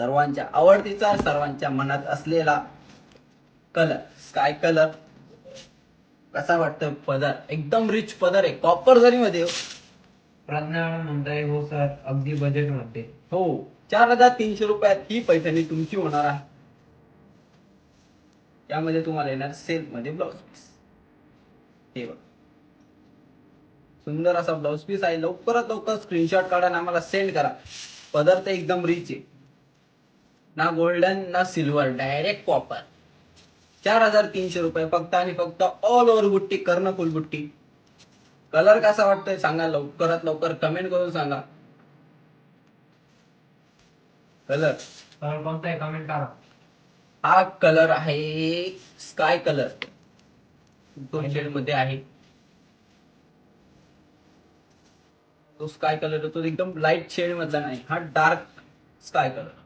सर्वांच्या आवडतीचा सर्वांच्या मनात असलेला कलर स्काय कलर कसा वाटतं पदर? एकदम रिच पदर आहे. कॉपर जरी मध्ये म्हणताय हो सर अगदी बजेटमध्ये. हो. चार हजार तीनशे रुपयात ही पैठणी तुमची होणार आहे. त्यामध्ये तुम्हाला येणार सेल मध्ये ब्लाउज पीस हे बघ. सुंदर असा ब्लाउज पीस आहे. लवकरात लवकर स्क्रीनशॉट काढा आणि आम्हाला सेंड करा. पदार्थ एकदम रिच आहे. ना गोल्डन ना सिल्वर डायरेक्ट कॉपर चार हजार तीनशे रुपये फक्त आणि फक्त ऑल ओव्हर बुट्टी कर्ण फुल बुट्टी. कलर कसा वाटतोय सांगा लवकरात लवकर कमेंट करून सांगा. कलर तर कोणता आहे कमेंट करा. हा कलर आहे स्काय कलर दोन शेडमध्ये आहे. तो स्काय कलर तो एकदम लाइट शेड मधला नाही. हा डार्क स्काय कलर